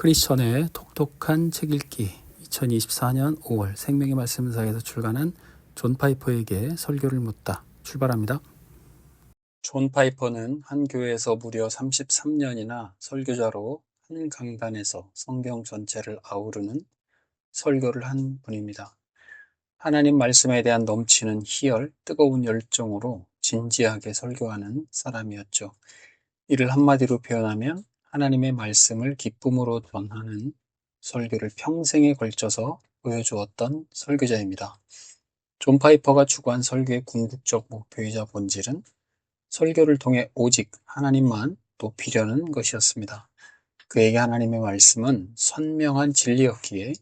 크리스천의 톡톡한 책 읽기 2024년 5월 생명의 말씀사에서 출간한 존 파이퍼에게 설교를 묻다 출발합니다. 존 파이퍼는 한 교회에서 무려 33년이나 설교자로 한 강단에서 성경 전체를 아우르는 설교를 한 분입니다. 하나님 말씀에 대한 넘치는 희열, 뜨거운 열정으로 진지하게 설교하는 사람이었죠. 이를 한마디로 표현하면 하나님의 말씀을 기쁨으로 전하는 설교를 평생에 걸쳐서 보여주었던 설교자입니다. 존 파이퍼가 추구한 설교의 궁극적 목표이자 본질은 설교를 통해 오직 하나님만 높이려는 것이었습니다. 그에게 하나님의 말씀은 선명한 진리였기에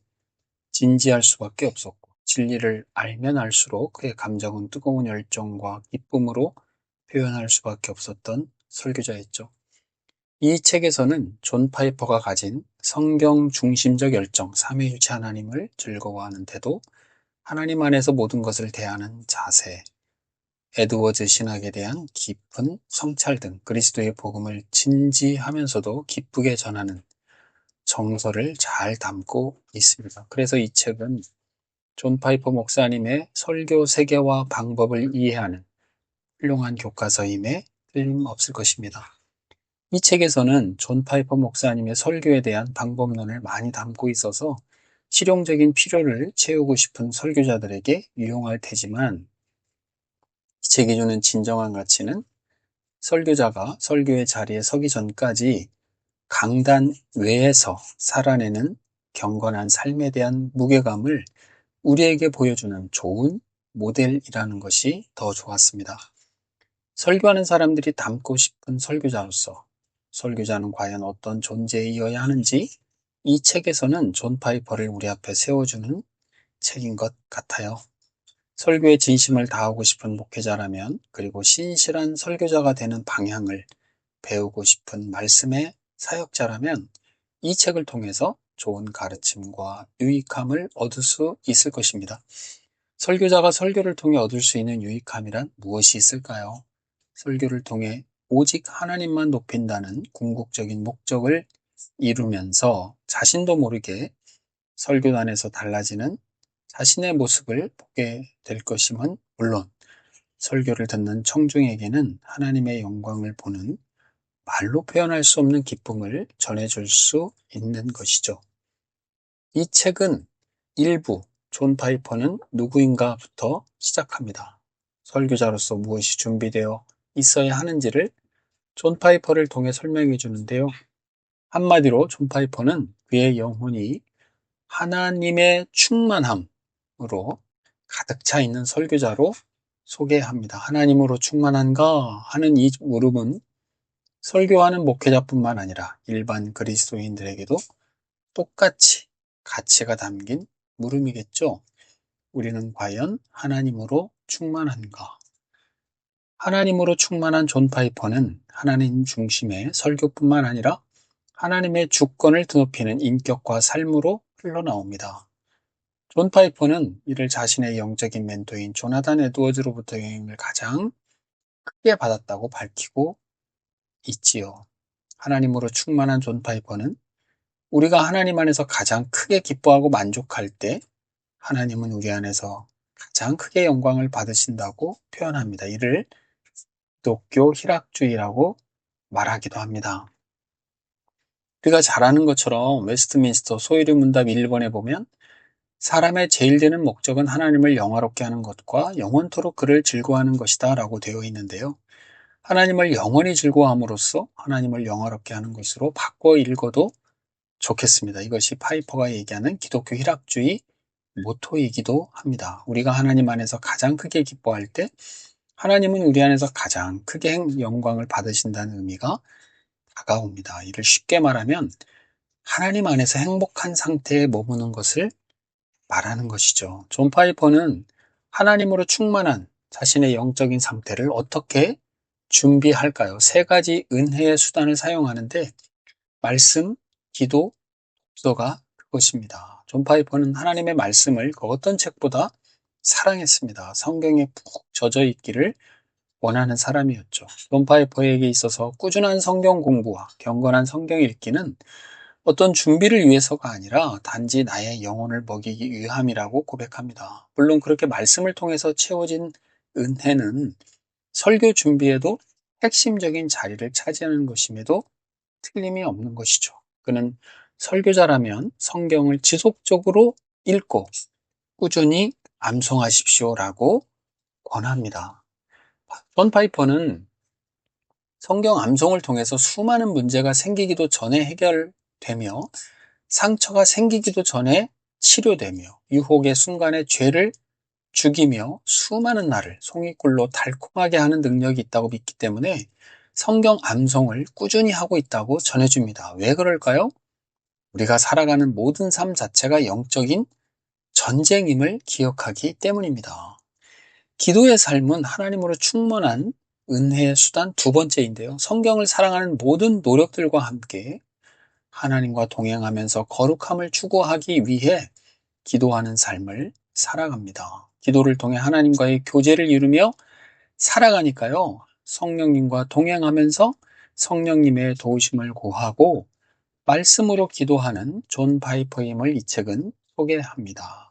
진지할 수밖에 없었고 진리를 알면 알수록 그의 감정은 뜨거운 열정과 기쁨으로 표현할 수밖에 없었던 설교자였죠. 이 책에서는 존 파이퍼가 가진 성경 중심적 열정, 삼위일체 하나님을 즐거워하는 태도, 하나님 안에서 모든 것을 대하는 자세, 에드워즈 신학에 대한 깊은 성찰 등 그리스도의 복음을 진지하면서도 기쁘게 전하는 정서를 잘 담고 있습니다. 그래서 이 책은 존 파이퍼 목사님의 설교 세계와 방법을 이해하는 훌륭한 교과서임에 틀림없을 것입니다. 이 책에서는 존 파이퍼 목사님의 설교에 대한 방법론을 많이 담고 있어서 실용적인 필요를 채우고 싶은 설교자들에게 유용할 테지만 이 책이 주는 진정한 가치는 설교자가 설교의 자리에 서기 전까지 강단 외에서 살아내는 경건한 삶에 대한 무게감을 우리에게 보여주는 좋은 모델이라는 것이 더 좋았습니다. 설교하는 사람들이 닮고 싶은 설교자로서 설교자는 과연 어떤 존재이어야 하는지 이 책에서는 존 파이퍼를 우리 앞에 세워주는 책인 것 같아요. 설교에 진심을 다하고 싶은 목회자라면 그리고 신실한 설교자가 되는 방향을 배우고 싶은 말씀의 사역자라면 이 책을 통해서 좋은 가르침과 유익함을 얻을 수 있을 것입니다. 설교자가 설교를 통해 얻을 수 있는 유익함이란 무엇이 있을까요? 설교를 통해 오직 하나님만 높인다는 궁극적인 목적을 이루면서 자신도 모르게 설교단에서 달라지는 자신의 모습을 보게 될 것임은 물론 설교를 듣는 청중에게는 하나님의 영광을 보는 말로 표현할 수 없는 기쁨을 전해줄 수 있는 것이죠. 이 책은 일부 존 파이퍼는 누구인가부터 시작합니다. 설교자로서 무엇이 준비되어 있어야 하는지를 존 파이퍼를 통해 설명해 주는데요. 한마디로 존 파이퍼는 그의 영혼이 하나님의 충만함으로 가득 차 있는 설교자로 소개합니다. 하나님으로 충만한가 하는 이 물음은 설교하는 목회자뿐만 아니라 일반 그리스도인들에게도 똑같이 가치가 담긴 물음이겠죠. 우리는 과연 하나님으로 충만한가? 하나님으로 충만한 존 파이퍼는 하나님 중심의 설교뿐만 아니라 하나님의 주권을 드높이는 인격과 삶으로 흘러나옵니다. 존 파이퍼는 이를 자신의 영적인 멘토인 조나단 에드워즈로부터 영향을 가장 크게 받았다고 밝히고 있지요. 하나님으로 충만한 존 파이퍼는 우리가 하나님 안에서 가장 크게 기뻐하고 만족할 때 하나님은 우리 안에서 가장 크게 영광을 받으신다고 표현합니다. 이를 기독교 희락주의라고 말하기도 합니다. 우리가 잘 아는 것처럼 웨스트민스터 소유리 문답 1번에 보면 사람의 제일 되는 목적은 하나님을 영화롭게 하는 것과 영원토록 그를 즐거워하는 것이다 라고 되어 있는데요. 하나님을 영원히 즐거워함으로써 하나님을 영화롭게 하는 것으로 바꿔 읽어도 좋겠습니다. 이것이 파이퍼가 얘기하는 기독교 희락주의 모토이기도 합니다. 우리가 하나님 안에서 가장 크게 기뻐할 때 하나님은 우리 안에서 가장 크게 영광을 받으신다는 의미가 다가옵니다. 이를 쉽게 말하면 하나님 안에서 행복한 상태에 머무는 것을 말하는 것이죠. 존 파이퍼는 하나님으로 충만한 자신의 영적인 상태를 어떻게 준비할까요? 세 가지 은혜의 수단을 사용하는데 말씀, 기도, 독서가 그것입니다. 존 파이퍼는 하나님의 말씀을 그 어떤 책보다 사랑했습니다. 성경에 푹 젖어 있기를 원하는 사람이었죠. 존 파이퍼에게 있어서 꾸준한 성경 공부와 경건한 성경 읽기는 어떤 준비를 위해서가 아니라 단지 나의 영혼을 먹이기 위함이라고 고백합니다. 물론 그렇게 말씀을 통해서 채워진 은혜는 설교 준비에도 핵심적인 자리를 차지하는 것임에도 틀림이 없는 것이죠. 그는 설교자라면 성경을 지속적으로 읽고 꾸준히 암송하십시오라고 권합니다. 존 파이퍼는 성경 암송을 통해서 수많은 문제가 생기기도 전에 해결되며 상처가 생기기도 전에 치료되며 유혹의 순간에 죄를 죽이며 수많은 날을 송이꿀로 달콤하게 하는 능력이 있다고 믿기 때문에 성경 암송을 꾸준히 하고 있다고 전해줍니다. 왜 그럴까요? 우리가 살아가는 모든 삶 자체가 영적인 전쟁임을 기억하기 때문입니다. 기도의 삶은 하나님으로 충만한 은혜의 수단 두 번째인데요. 성경을 사랑하는 모든 노력들과 함께 하나님과 동행하면서 거룩함을 추구하기 위해 기도하는 삶을 살아갑니다. 기도를 통해 하나님과의 교제를 이루며 살아가니까요. 성령님과 동행하면서 성령님의 도우심을 구하고 말씀으로 기도하는 존 바이퍼임을 이 책은 소개합니다.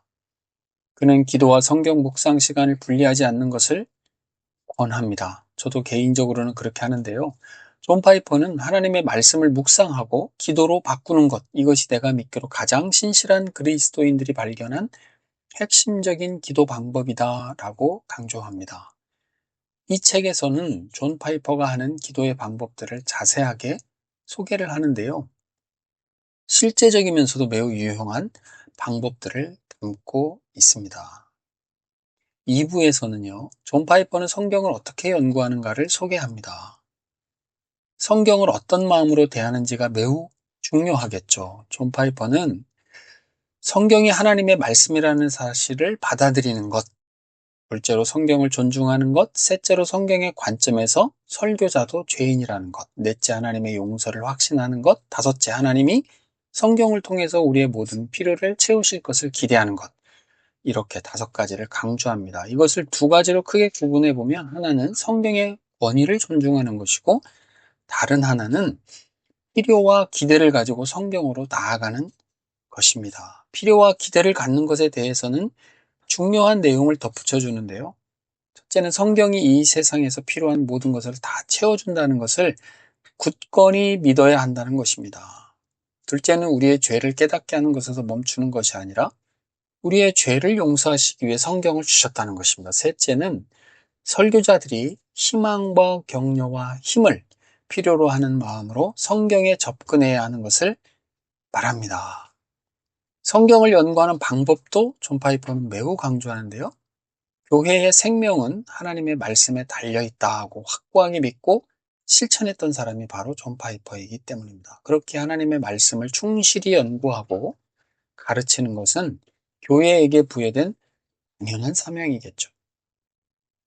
그는 기도와 성경 묵상 시간을 분리하지 않는 것을 권합니다. 저도 개인적으로는 그렇게 하는데요. 존 파이퍼는 하나님의 말씀을 묵상하고 기도로 바꾸는 것, 이것이 내가 믿기로 가장 신실한 그리스도인들이 발견한 핵심적인 기도 방법이다라고 강조합니다. 이 책에서는 존 파이퍼가 하는 기도의 방법들을 자세하게 소개를 하는데요. 실제적이면서도 매우 유용한 방법들을 담고 있습니다. 2부에서는요, 존 파이퍼는 성경을 어떻게 연구하는가를 소개합니다. 성경을 어떤 마음으로 대하는지가 매우 중요하겠죠. 존 파이퍼는 성경이 하나님의 말씀이라는 사실을 받아들이는 것, 둘째로 성경을 존중하는 것, 셋째로 성경의 관점에서 설교자도 죄인이라는 것, 넷째 하나님의 용서를 확신하는 것, 다섯째 하나님이 성경을 통해서 우리의 모든 필요를 채우실 것을 기대하는 것. 이렇게 다섯 가지를 강조합니다. 이것을 두 가지로 크게 구분해 보면 하나는 성경의 권위를 존중하는 것이고 다른 하나는 필요와 기대를 가지고 성경으로 나아가는 것입니다. 필요와 기대를 갖는 것에 대해서는 중요한 내용을 덧붙여 주는데요. 첫째는 성경이 이 세상에서 필요한 모든 것을 다 채워준다는 것을 굳건히 믿어야 한다는 것입니다. 둘째는 우리의 죄를 깨닫게 하는 것에서 멈추는 것이 아니라 우리의 죄를 용서하시기 위해 성경을 주셨다는 것입니다. 셋째는 설교자들이 희망과 격려와 힘을 필요로 하는 마음으로 성경에 접근해야 하는 것을 말합니다. 성경을 연구하는 방법도 존 파이퍼는 매우 강조하는데요. 교회의 생명은 하나님의 말씀에 달려 있다 하고 확고하게 믿고 실천했던 사람이 바로 존 파이퍼이기 때문입니다. 그렇게 하나님의 말씀을 충실히 연구하고 가르치는 것은 교회에게 부여된 당연한 사명이겠죠.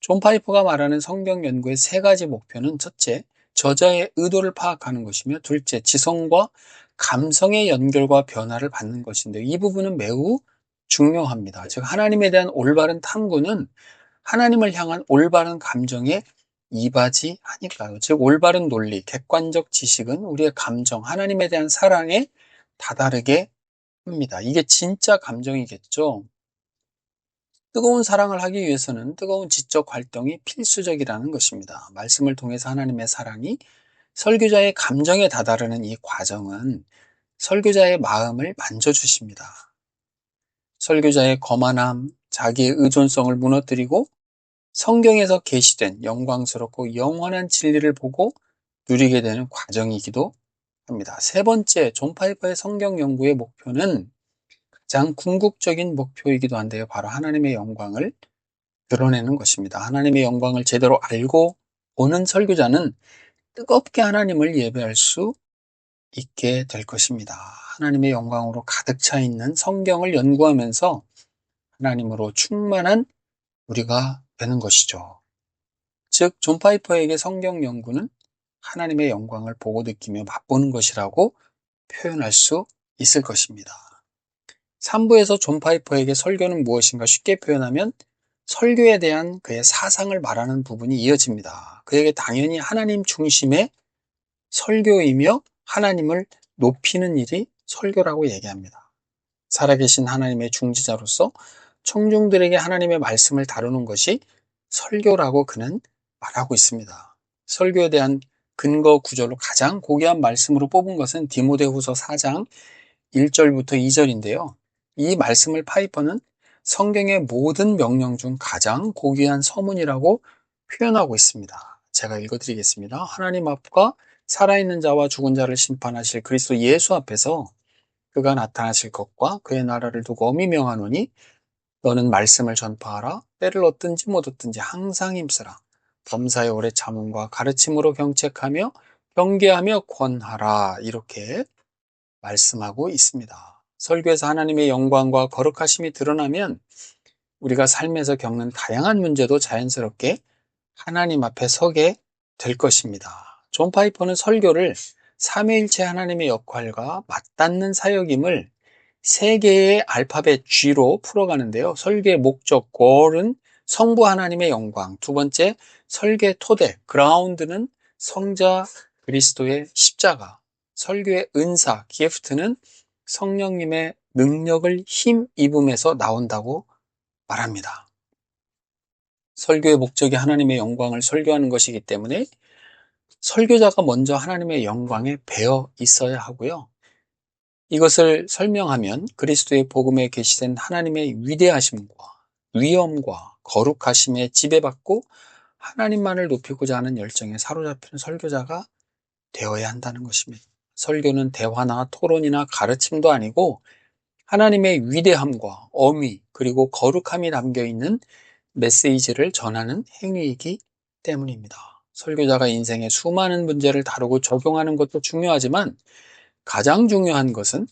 존 파이퍼가 말하는 성경 연구의 세 가지 목표는 첫째, 저자의 의도를 파악하는 것이며 둘째, 지성과 감성의 연결과 변화를 받는 것인데 이 부분은 매우 중요합니다. 즉 하나님에 대한 올바른 탐구는 하나님을 향한 올바른 감정에 이바지 하니까요. 즉 올바른 논리, 객관적 지식은 우리의 감정, 하나님에 대한 사랑에 다다르게 합니다. 이게 진짜 감정이겠죠. 뜨거운 사랑을 하기 위해서는 뜨거운 지적 활동이 필수적이라는 것입니다. 말씀을 통해서 하나님의 사랑이 설교자의 감정에 다다르는 이 과정은 설교자의 마음을 만져주십니다. 설교자의 거만함, 자기의 의존성을 무너뜨리고 성경에서 계시된 영광스럽고 영원한 진리를 보고 누리게 되는 과정이기도 합니다. 세 번째, 존 파이퍼의 성경 연구의 목표는 가장 궁극적인 목표이기도 한데요. 바로 하나님의 영광을 드러내는 것입니다. 하나님의 영광을 제대로 알고 보는 설교자는 뜨겁게 하나님을 예배할 수 있게 될 것입니다. 하나님의 영광으로 가득 차 있는 성경을 연구하면서 하나님으로 충만한 우리가 되는 것이죠. 즉, 존 파이퍼에게 성경 연구는 하나님의 영광을 보고 느끼며 맛보는 것이라고 표현할 수 있을 것입니다. 3부에서 존 파이퍼에게 설교는 무엇인가 쉽게 표현하면 설교에 대한 그의 사상을 말하는 부분이 이어집니다. 그에게 당연히 하나님 중심의 설교이며 하나님을 높이는 일이 설교라고 얘기합니다. 살아계신 하나님의 중지자로서 청중들에게 하나님의 말씀을 다루는 것이 설교라고 그는 말하고 있습니다. 설교에 대한 근거 구절로 가장 고귀한 말씀으로 뽑은 것은 디모데후서 4장 1절부터 2절인데요. 이 말씀을 파이퍼는 성경의 모든 명령 중 가장 고귀한 서문이라고 표현하고 있습니다. 제가 읽어드리겠습니다. 하나님 앞과 살아있는 자와 죽은 자를 심판하실 그리스도 예수 앞에서 그가 나타나실 것과 그의 나라를 두고 엄히 명하노니 너는 말씀을 전파하라 때를 얻든지 못 얻든지 항상 힘쓰라 범사의 오래 참음과 가르침으로 경책하며 경계하며 권하라 이렇게 말씀하고 있습니다. 설교에서 하나님의 영광과 거룩하심이 드러나면 우리가 삶에서 겪는 다양한 문제도 자연스럽게 하나님 앞에 서게 될 것입니다. 존 파이퍼는 설교를 삼위일체 하나님의 역할과 맞닿는 사역임을 세 개의 알파벳 G로 풀어가는데요. 설계의 목적, 골은 성부 하나님의 영광. 두 번째, 설계 토대, 그라운드는 성자 그리스도의 십자가. 설교의 은사, 기프트는 성령님의 능력을 힘 입음에서 나온다고 말합니다. 설교의 목적이 하나님의 영광을 설교하는 것이기 때문에 설교자가 먼저 하나님의 영광에 배어 있어야 하고요. 이것을 설명하면 그리스도의 복음에 계시된 하나님의 위대하심과 위엄과 거룩하심에 지배받고 하나님만을 높이고자 하는 열정에 사로잡히는 설교자가 되어야 한다는 것입니다. 설교는 대화나 토론이나 가르침도 아니고 하나님의 위대함과 어미 그리고 거룩함이 담겨 있는 메시지를 전하는 행위이기 때문입니다. 설교자가 인생의 수많은 문제를 다루고 적용하는 것도 중요하지만 가장 중요한 것은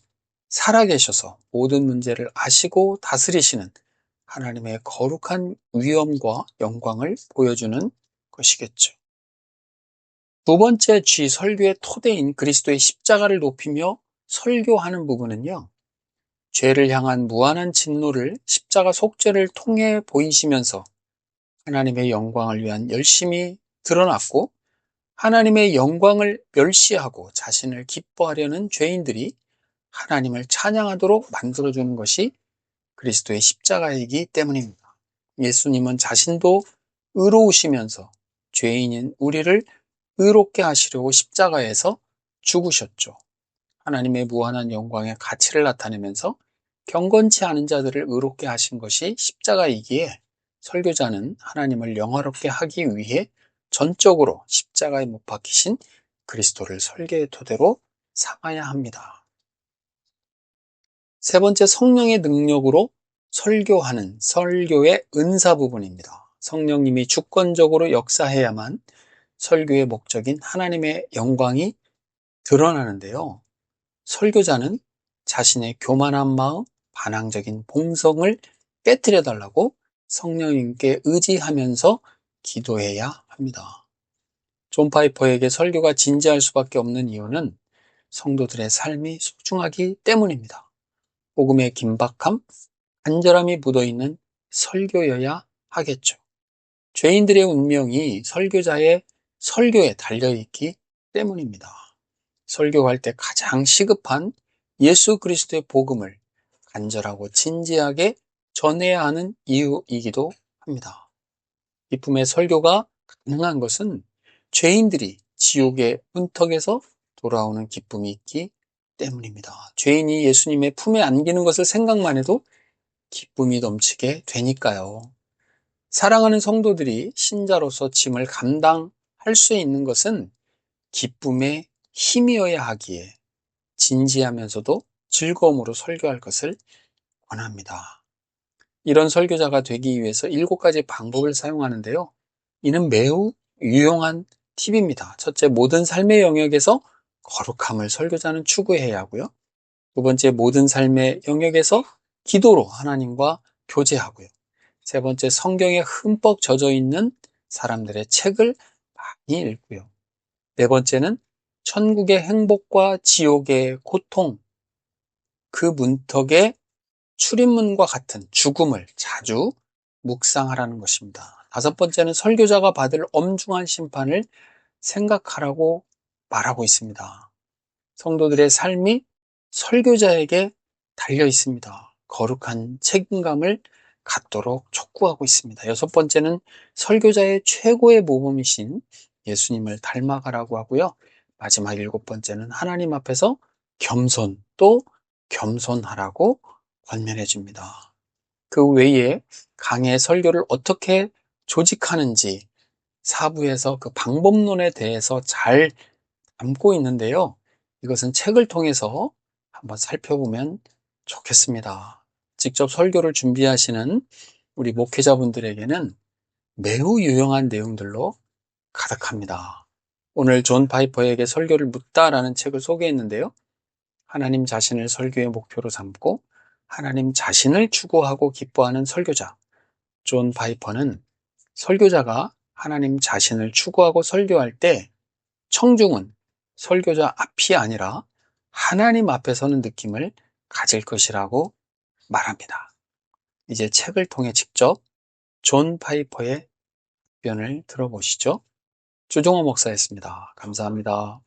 살아계셔서 모든 문제를 아시고 다스리시는 하나님의 거룩한 위엄과 영광을 보여주는 것이겠죠. 두 번째 G 설교의 토대인 그리스도의 십자가를 높이며 설교하는 부분은요. 죄를 향한 무한한 진노를 십자가 속죄를 통해 보이시면서 하나님의 영광을 위한 열심이 드러났고 하나님의 영광을 멸시하고 자신을 기뻐하려는 죄인들이 하나님을 찬양하도록 만들어주는 것이 그리스도의 십자가이기 때문입니다. 예수님은 자신도 의로우시면서 죄인인 우리를 의롭게 하시려고 십자가에서 죽으셨죠. 하나님의 무한한 영광의 가치를 나타내면서 경건치 않은 자들을 의롭게 하신 것이 십자가이기에 설교자는 하나님을 영화롭게 하기 위해 전적으로 십자가에 못 박히신 그리스도를 설계의 토대로 삼아야 합니다. 세 번째 성령의 능력으로 설교하는 설교의 은사 부분입니다. 성령님이 주권적으로 역사해야만 설교의 목적인 하나님의 영광이 드러나는데요. 설교자는 자신의 교만한 마음, 반항적인 봉성을 깨뜨려 달라고 성령님께 의지하면서 기도해야 합니다. 존 파이퍼에게 설교가 진지할 수밖에 없는 이유는 성도들의 삶이 소중하기 때문입니다. 복음의 긴박함, 간절함이 묻어있는 설교여야 하겠죠. 죄인들의 운명이 설교자의 설교에 달려있기 때문입니다. 설교할 때 가장 시급한 예수 그리스도의 복음을 간절하고 진지하게 전해야 하는 이유이기도 합니다. 기쁨의 설교가 가능한 것은 죄인들이 지옥의 문턱에서 돌아오는 기쁨이 있기 때문입니다. 죄인이 예수님의 품에 안기는 것을 생각만 해도 기쁨이 넘치게 되니까요. 사랑하는 성도들이 신자로서 짐을 감당할 수 있는 것은 기쁨의 힘이어야 하기에 진지하면서도 즐거움으로 설교할 것을 권합니다. 이런 설교자가 되기 위해서 일곱 가지 방법을 사용하는데요. 이는 매우 유용한 팁입니다. 첫째, 모든 삶의 영역에서 거룩함을 설교자는 추구해야 하고요. 두 번째, 모든 삶의 영역에서 기도로 하나님과 교제하고요. 세 번째, 성경에 흠뻑 젖어 있는 사람들의 책을 많이 읽고요. 네 번째는 천국의 행복과 지옥의 고통, 그 문턱의 출입문과 같은 죽음을 자주 묵상하라는 것입니다. 다섯 번째는 설교자가 받을 엄중한 심판을 생각하라고 말하고 있습니다. 성도들의 삶이 설교자에게 달려 있습니다. 거룩한 책임감을 갖도록 촉구하고 있습니다. 여섯 번째는 설교자의 최고의 모범이신 예수님을 닮아가라고 하고요. 마지막 일곱 번째는 하나님 앞에서 겸손 또 겸손하라고 권면해 줍니다. 그 외에 강의 설교를 어떻게 조직하는지 사부에서 그 방법론에 대해서 잘 담고 있는데요. 이것은 책을 통해서 한번 살펴보면 좋겠습니다. 직접 설교를 준비하시는 우리 목회자분들에게는 매우 유용한 내용들로 가득합니다. 오늘 존 파이퍼에게 설교를 묻다라는 책을 소개했는데요. 하나님 자신을 설교의 목표로 삼고 하나님 자신을 추구하고 기뻐하는 설교자. 존 파이퍼는 설교자가 하나님 자신을 추구하고 설교할 때 청중은 설교자 앞이 아니라 하나님 앞에 서는 느낌을 가질 것이라고 말합니다. 이제 책을 통해 직접 존 파이퍼의 답변을 들어보시죠. 주종호 목사였습니다. 감사합니다.